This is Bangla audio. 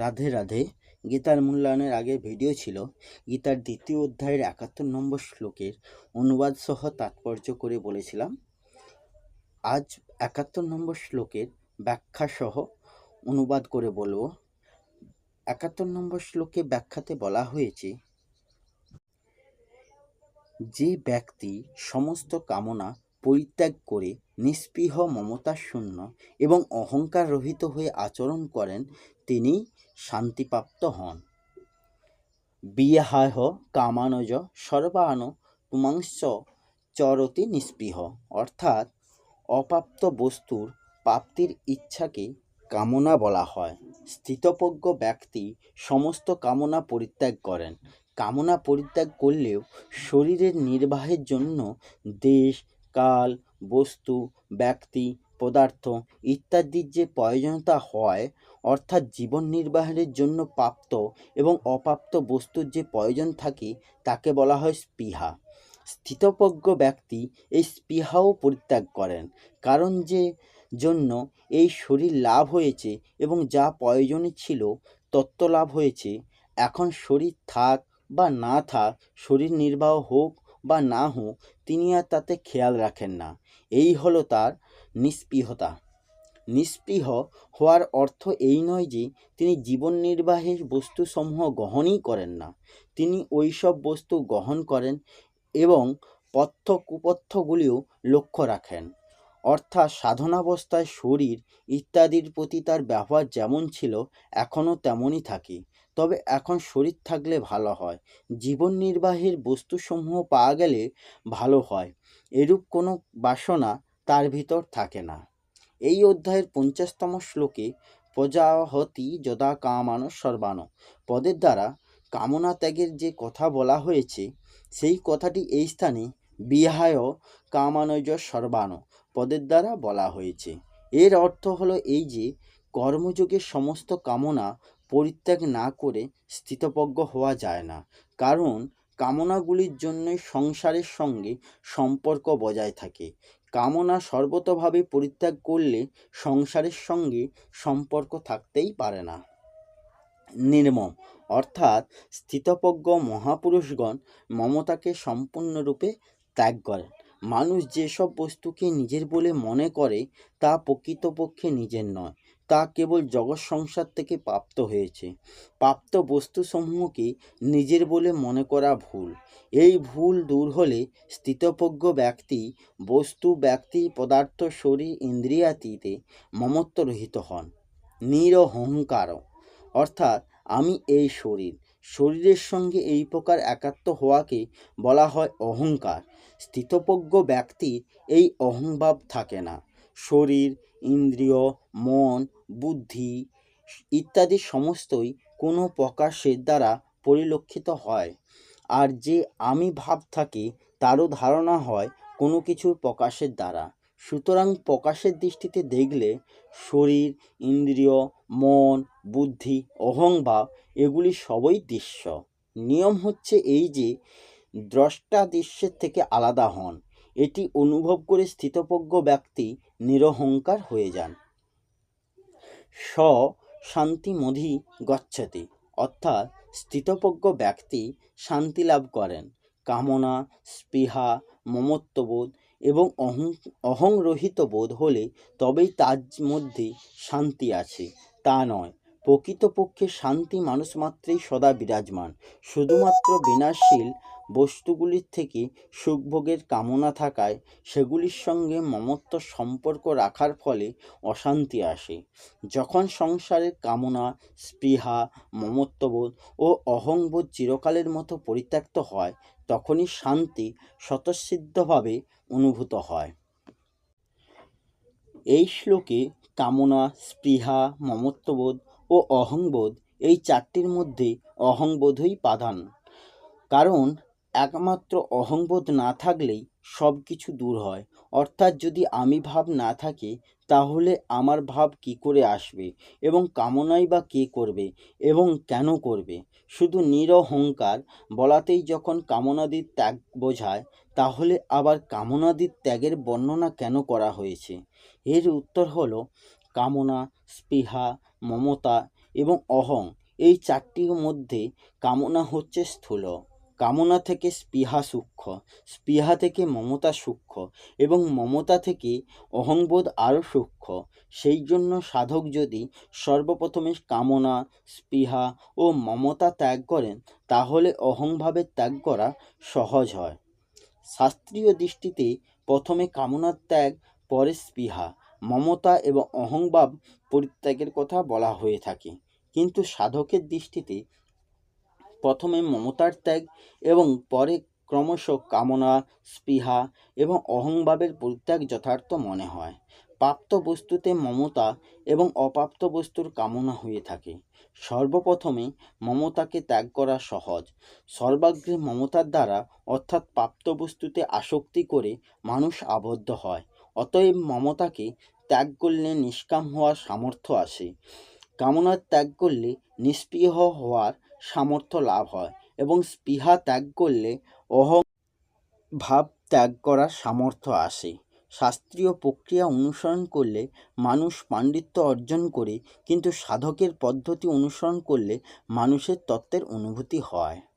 রাধে রাধে। গীতার মূল্যায়নের আগে ভিডিও ছিল গীতার দ্বিতীয় অধ্যায়ের একাত্তর নম্বর শ্লোকের অনুবাদ সহ তাৎপর্য করে বলেছিলাম। আজ একাত্তর নম্বর শ্লোকের ব্যাখ্যা সহ অনুবাদ করে বলব। একাত্তর নম্বর শ্লোকে ব্যাখ্যাতে বলা হয়েছে, যে ব্যক্তি সমস্ত কামনা পরিত্যাগ করে নিস্পৃহ মমতা শূন্য এবং অহংকার রহিত হয়ে আচরণ করেন, তিনি শান্তিপ্রাপ্ত হন। বিহাহ কামানজ সর্বান পুমাংস চরতি নিস্পৃহ অর্থাৎ অপ্রাপ্ত বস্তুর প্রাপ্তির ইচ্ছাকে কামনা বলা হয়। স্থিতপ্রজ্ঞ ব্যক্তি সমস্ত কামনা পরিত্যাগ করেন। কামনা পরিত্যাগ করলেও শরীরের নির্বাহের জন্য দেশ কাল, বস্তু, ব্যক্তি, পদার্থ ইত্যাদির যে প্রয়োজনীয়তা হয়, অর্থাৎ জীবন নির্বাহের জন্য প্রাপ্ত এবং অপ্রাপ্ত বস্তুর যে প্রয়োজন থাকে, তাকে বলা হয় স্পৃহা। স্থিতপ্রজ্ঞ ব্যক্তি এই স্পৃহাও পরিত্যাগ করেন, কারণ যে জন্য এই শরীর লাভ হয়েছে এবং যা প্রয়োজনে ছিল তত্ত্ব লাভ হয়েছে। এখন শরীর থাক বা না থাক, শরীর নির্বাহ হোক বা না হোক তিনি আর তাতে খেয়াল রাখেন না। এই হলো তার নিস্পৃহতা নিস্পৃহ হওয়ার অর্থ এই নয় যে, তিনি জীবন নির্বাহের বস্তুসমূহ গ্রহণই করেন না। তিনি ওই সব বস্তু গ্রহণ করেন এবং পথ্য কুপথ্যগুলিও লক্ষ্য রাখেন। অর্থাৎ সাধনাবস্থায় শরীর ইত্যাদির প্রতি তার ব্যবহার যেমন ছিল, এখনও তেমনই থাকে। তবে এখন শরীর থাকলে ভালো হয়। জীবন নির্বাহের বস্তুসমূহ পাওয়া গেলে ভালো হয়। এরূপ কোনো বাসনা তার ভিতর থাকে না। এই অধ্যায়ের পঞ্চাশতম শ্লোকে প্রজাহতি যদা কামানো সর্বানো পদের দ্বারা কামনা ত্যাগের যে কথা বলা হয়েছে, সেই কথাটি এই স্থানে বিহায় কামানজ সর্বানো পদের দ্বারা বলা হয়েছে। এর অর্থ হলো এই যে, কর্মযোগের সমস্ত কামনা পরিত্যাগ না করে স্থিতপ্রজ্ঞ হওয়া যায় না। কারণ, কামনাগুলির জন্যই সংসারের সঙ্গে সম্পর্ক বজায় থাকে। কামনা সর্বতভাবে পরিত্যাগ করলে সংসারের সঙ্গে সম্পর্ক থাকতেই পারে না। নির্মম, অর্থাৎ স্থিতপ্রজ্ঞ মহাপুরুষগণ মমতাকে সম্পূর্ণরূপে ত্যাগ করেন। মানুষ যেসব বস্তুকে নিজের বলে মনে করে, তা প্রকৃতপক্ষে নিজের নয়। তা কেবল জগৎ সংসার থেকে প্রাপ্ত হয়েছে। প্রাপ্ত বস্তুসমূহকে নিজের বলে মনে করা ভুল। এই ভুল দূর হলে স্থিতপ্রজ্ঞ ব্যক্তি বস্তু, ব্যক্তি, পদার্থ, শরীর ইন্দ্রিয়াতিতে মমত্ব রহিত হন। নিরহংকার। অর্থাৎ আমি এই শরীর। শরীরের সঙ্গে এই প্রকার একাত্ম হওয়াকে বলা হয় অহংকার। স্থিতপ্রজ্ঞ ব্যক্তির এই অহংভাব থাকে না। শরীর, ইন্দ্রিয়, মন, বুদ্ধি ইত্যাদি সমস্তই কোনো প্রকাশের দ্বারা পরিলক্ষিত হয়। আর যে আমি ভাব থাকে, তারও ধারণা হয় কোনো কিছুর প্রকাশের দ্বারা। সুতরাং প্রকাশের দৃষ্টিতে দেখলে শরীর, ইন্দ্রিয়, মন, বুদ্ধি, অহংভাব এগুলি সবই দৃশ্য। নিয়ম হচ্ছে এই যে দ্রষ্টা দৃশ্যের থেকে আলাদা হন। এটি অনুভব করে স্থিতপ্রজ্ঞ ব্যক্তি নিরহংকার হয়ে যান। স শান্তিমধি গচ্ছতি, অর্থাৎ স্থিতপ্রজ্ঞ ব্যক্তি শান্তি লাভ করেন। কামনা, স্পৃহা, মমত্ববোধ এবং অহং, অহংরহিত বোধ হলে তবেই তার মধ্যে শান্তি আছে। তা নয়, প্রকৃতপক্ষে শান্তি মানুষ মাত্রেই সদা বিরাজমান। শুধুমাত্র বিনাশশীল বস্তুগুলির থেকে সুখভোগের কামনা থাকায় সেগুলির সঙ্গে মমত্ব সম্পর্ক রাখার ফলে অশান্তি আসে। যখন সংসারের কামনা, স্পৃহা, মমত্ববোধ ও অহংবোধ চিরকালের মতো পরিত্যক্ত হয়, তখনই শান্তি স্বতঃসিদ্ধভাবে অনুভূত হয়। এই শ্লোকে কামনা, স্পৃহা, মমত্ববোধ ও অহংবোধ এই চারটির মধ্যে অহংবোধই প্রাধান। কারণ একমাত্র অহংবোধ না থাকলেই সব কিছু দূর হয়। অর্থাৎ যদি আমি ভাব না থাকে, তাহলে আমার ভাব কি করে আসবে? এবং কামনাই বা কে করবে? এবং কেন করবে? শুধু নিরহংকার বলাতেই যখন কামনাদির ত্যাগ বোঝায়, তাহলে আবার কামনাদির ত্যাগের বর্ণনা কেন করা হয়েছে? এর উত্তর হলো, কামনা, স্পৃহা, মমতা এবং অহং এই চারটির মধ্যে কামনা হচ্ছে স্থূল। কামনা থেকে স্পৃহা সূক্ষ্ম, স্পৃহা থেকে মমতা সূক্ষ্ম এবং মমতা থেকে অহংবোধ আরও সূক্ষ্ম। সেই জন্য সাধক যদি সর্বপ্রথমে কামনা, স্পৃহা ও মমতা ত্যাগ করেন, তাহলে অহংভাবে ত্যাগ করা সহজ হয়। শাস্ত্রীয় দৃষ্টিতে প্রথমে কামনার ত্যাগ, পরে স্পৃহা। মমতা এবং অহংভাব পরিত্যাগের কথা বলা হয়ে থাকে। কিন্তু সাধকের দৃষ্টিতে প্রথমে মমতার ত্যাগ এবং পরে ক্রমশ কামনা, স্পৃহা এবং অহংভাবের পরিত্যাগ যথার্থ মনে হয়। প্রাপ্ত বস্তুতে মমতা এবং অপ্রাপ্ত বস্তুর কামনা হয়ে থাকে। সর্বপ্রথমে মমতাকে ত্যাগ করা সহজ। সর্বাগ্রে মমতার দ্বারা অর্থাৎ প্রাপ্ত বস্তুতে আসক্তি করে মানুষ আবদ্ধ হয়। অতএব মমতাকে ত্যাগ করলে নিষ্কাম হওয়ার সামর্থ্য আসে। কামনার ত্যাগ করলে নিস্পৃহ হওয়ার সামর্থ্য লাভ হয় এবং স্পৃহা ত্যাগ করলে অহং ভাব ত্যাগ করার সামর্থ্য আসে। শাস্ত্রীয় প্রক্রিয়া অনুসরণ করলে মানুষ পাণ্ডিত্য অর্জন করে, কিন্তু সাধকের পদ্ধতি অনুসরণ করলে মানুষের তত্ত্বের অনুভূতি হয়।